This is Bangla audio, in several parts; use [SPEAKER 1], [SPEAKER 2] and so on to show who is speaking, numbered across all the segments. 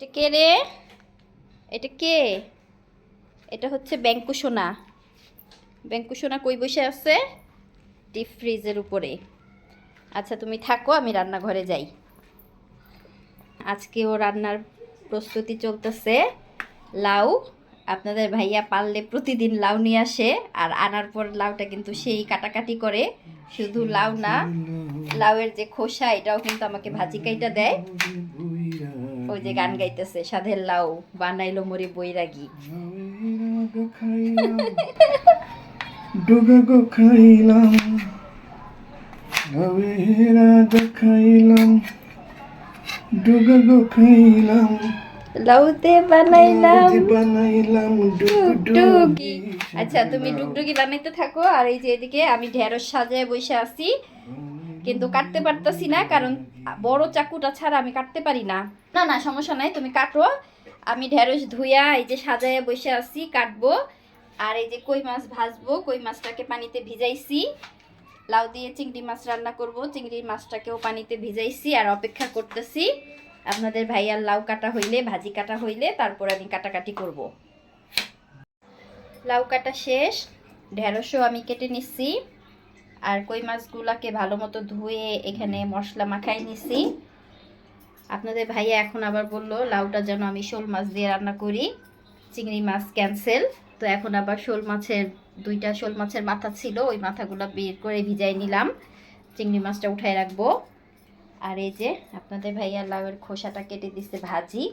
[SPEAKER 1] এটা কে রে? এটা কে? এটা হচ্ছে ব্যাঙ্কুসোনা ব্যাঙ্কুসোনা কই বসে আছে? ডিপ ফ্রিজের উপরে। আচ্ছা তুমি থাকো, আমি রান্নাঘরে যাই। আজকে ও রান্নার প্রস্তুতি চলতেছে। লাউ, আপনাদের ভাইয়া পারলে প্রতিদিন লাউ নিয়ে আসে, আর আনার পর লাউটা কিন্তু সেই কাটাকাটি করে। শুধু লাউ না, লাউয়ের যে খোসা, এটাও কিন্তু আমাকে ভাজি কাইটা দেয়। ওই যে গান গাইতেছে সাধের লাউ বানাইলো মরি বৈরাগী।
[SPEAKER 2] ডুগা গো খাইলাম গো খাইলাম গো খাইলাম।
[SPEAKER 1] লাউতে বানাইলাম
[SPEAKER 2] বানাইলাম ডুগডুগি।
[SPEAKER 1] আচ্ছা তুমি ডুগডুগি বানাইতে থাকো আর এই যে এদিকে আমি ঢেঁড়স সাজায় বসে আছি। কিন্তু কাটতে পারতাছি না, কারণ বড় চাকুটা ছাড়া আমি কাটতে পারি না। না না, সমস্যা নাই, তুমি কাটো। আমি ঢেঁড়স ধুইয়া এই যে সাজায় বসে আছি, কাটবো। আর এই যে কই মাছ ভাজবো, কই মাছটাকে পানিতে ভিজাইছি। লাউ দিয়ে চিংড়ি মাছ রান্না করব, চিংড়ি মাছটাকেও পানিতে ভিজাইছি আর অপেক্ষা করতেছি। আপনাদের ভাইয়ার লাউ কাটা হইলে, ভাজি কাটা হইলে, তারপর আমি কাটাকাটি করব। লাউ কাটা শেষ, ঢেঁড়সও আমি কেটে নিচ্ছি। আর কই মাছগুলাকে ভালো মতো ধুয়ে এখানে মশলা মাখাই নিছি। আপনাদের ভাইয়া এখন আবার বলল, লাউটা যেন আমি শোল মাছ দিয়ে রান্না করি। চিংড়ি মাছ ক্যান্সেল তো এখন আবার শোল মাছের, দুইটা শোল মাছের মাথা ছিল, ওই মাথাগুলো বের করে ভিজাই নিলাম। চিংড়ি মাছটা উঠাই রাখব। আর এই যে আপনাদের ভাইয়া লাউয়ের খোসাটা কেটে দিচ্ছে ভাজি।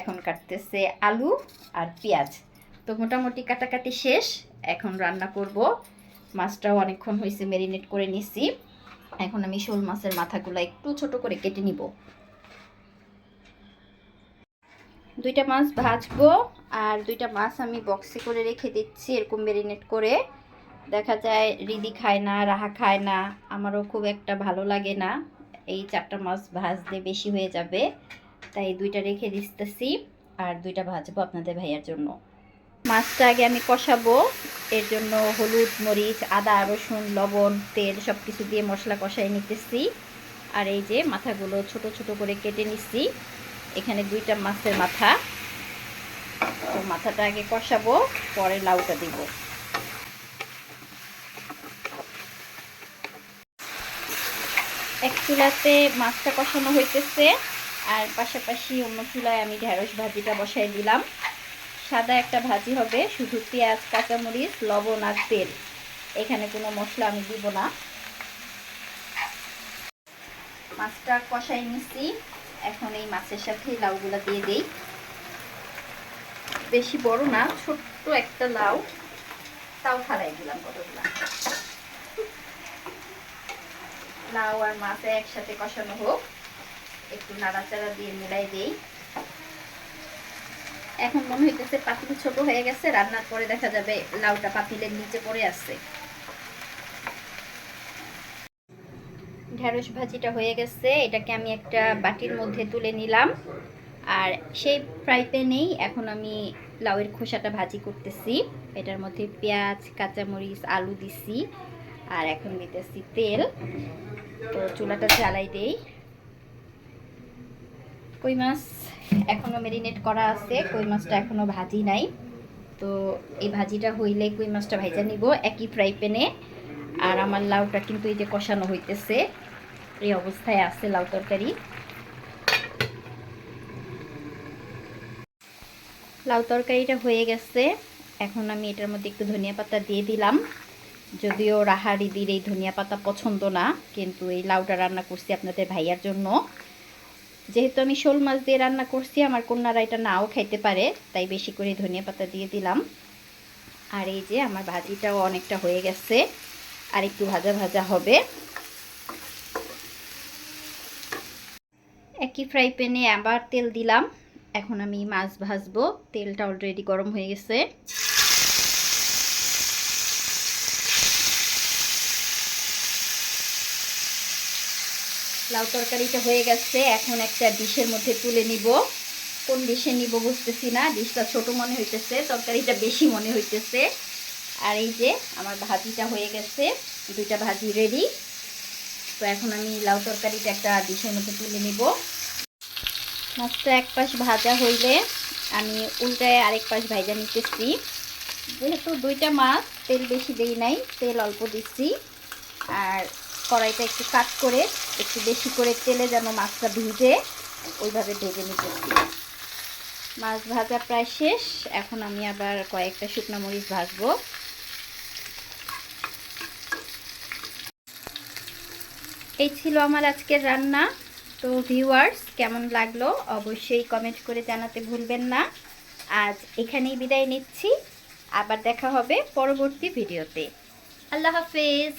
[SPEAKER 1] এখন কাটতেছে আলু আর পেঁয়াজ। তো মোটামুটি কাটাকাটি শেষ, এখন রান্না করব। মাছটাও অনেকক্ষণ হয়েছে মেরিনেট করে নিছি। এখন আমি শোল মাছের মাথাগুলো একটু ছোট করে কেটে নিব। দুইটা মাছ ভাজবো আর দুইটা মাছ আমি বক্সে করে রেখে দিচ্ছি এরকম মেরিনেট করে। দেখা যায় রিদি খায় না, রাহা খায় না, আমারও খুব একটা ভালো লাগে না। এই চারটা মাছ ভাজতে বেশি হয়ে যাবে, তাই দুইটা রেখে দিতেছি। আর দুইটা ভাজবো আপনাদের ভাইয়ার জন্য। মাছটা আগে আমি কষাবো। এর জন্য হলুদ, মরিচ, আদা, রসুন, লবণ, তেল সব কিছু দিয়ে মশলা কষাই নিতেছি। আর এই যে মাথাগুলো ছোট ছোট করে কেটে নিচ্ছি এখানে দুইটা মাছের মাথা। তো মাথাটা আগে কষাবো, পরে লাউটা দিব। এক চুলাতে মাছটা কষানো হইতেছে। আর পাশাপাশি অন্য চুলায় আমি ঢেঁড়স ভাজিটা বসাই দিলাম। সাদা একটা ভাজি হবে, শুধু পেঁয়াজ, কাঁচামরিচ, লবণ আর তেল। এখানে কোনো মশলা আমি দিব না। মাছটা কষাই নিচ্ছি এখন এই মাছের সাথে লাউগুলা দিয়ে দেই। বেশি বড় না, ছোট্ট একটা লাউ। তাও ফালাই দিলাম কতগুলা। লাউ আর মাছ একসাথে কষানো হোক। একটু নাড়াচাড়া দিয়ে মিলাই দেই। এখন মনে হইতেছে পাতিল ছোট হয়ে গেছে, রান্নার পরে দেখা যাবে লাউটা পাতিলের নিচে পড়ে আসছে ঢেঁড়স ভাজিটা হয়ে গেছে, এটাকে আমি একটা বাটির মধ্যে তুলে নিলাম। আর সেই ফ্রাই প্যানেই এখন আমি লাউয়ের খোসাটা ভাজি করতেছি। এটার মধ্যে পেঁয়াজ, কাঁচামরিচ, আলু দিছি, আর এখন দিতেছি তেল। তো চুলাটা জ্বালাই দেই। কই মাছ? এখনও মেরিনেট করা আছে, কই মাছটা এখনও ভাজি নাই। তো এই ভাজিটা হইলে কই মাছটা ভাজা নিব, একই ফ্রাই প্যানে আর আমার লাউটা কিন্তু এই যে কষানো হইতেছে, এই অবস্থায় আছে লাউ তরকারি। লাউ তরকারিটা হয়ে গেছে। এখন আমি এটার মধ্যে একটু ধনিয়া পাতা দিয়ে দিলাম। যদিও রাহারিদির এই ধনিয়া পাতা পছন্দ না, কিন্তু এই লাউটা রান্না করছি আপনাদের ভাইয়ার জন্য। যেহেতু আমি শোল মাছ দিয়ে রান্না করছি, আমার কন্যারা এটা নাও খাইতে পারে, তাই বেশি করে ধনিয়া পাতা দিয়ে দিলাম। আর এই যে আমার ভাজিটাও অনেকটা হয়ে গেছে, আর একটু ভাজা ভাজা হবে। একই ফ্রাই প্যানে আবার তেল দিলাম। এখন আমি মাছ ভাজবো, তেলটা অলরেডি গরম হয়ে গেছে। লাউ তরকারিটা হয়ে গেছে, এখন একটা ডিশের মধ্যে তুলে নিব। কোন ডিশে নিব বুঝতেছি না, ডিশটা ছোট মনে হইতেছে, তরকারিটা বেশি মনে হইতেছে। আর এই যে আমার ভাজিটা হয়ে গেছে, দুইটা ভাজি রেডি তো এখন আমি লাউ তরকারিটা একটা ডিশের মধ্যে তুলে নিব। মাছটা এক পাশ ভাজা হইলে আমি উল্টায় আরেক পাশ ভাজা নিতেছি। যেহেতু দুইটা মাছ, তেল বেশি দেই নাই, তেল অল্প দিচ্ছি। আর কড়াইটা একটু কাট করে, একটু বেশি করে তেলে যেন মাছটা ভিজে, ওইভাবে ভেজে নিতেছি মাছ ভাজা প্রায় শেষ। এখন আমি আবার কয়েকটা শুকনো মরিচ ভাজবো। এই ছিল আমার আজকের রান্না। তো ভিউয়ার্স কেমন লাগল অবশ্যই কমেন্ট করে জানাতে ভুলবেন না। আজ এখানেই বিদায় নিচ্ছি। আবার দেখা হবে পরবর্তী ভিডিওতে আল্লাহ হাফেজ।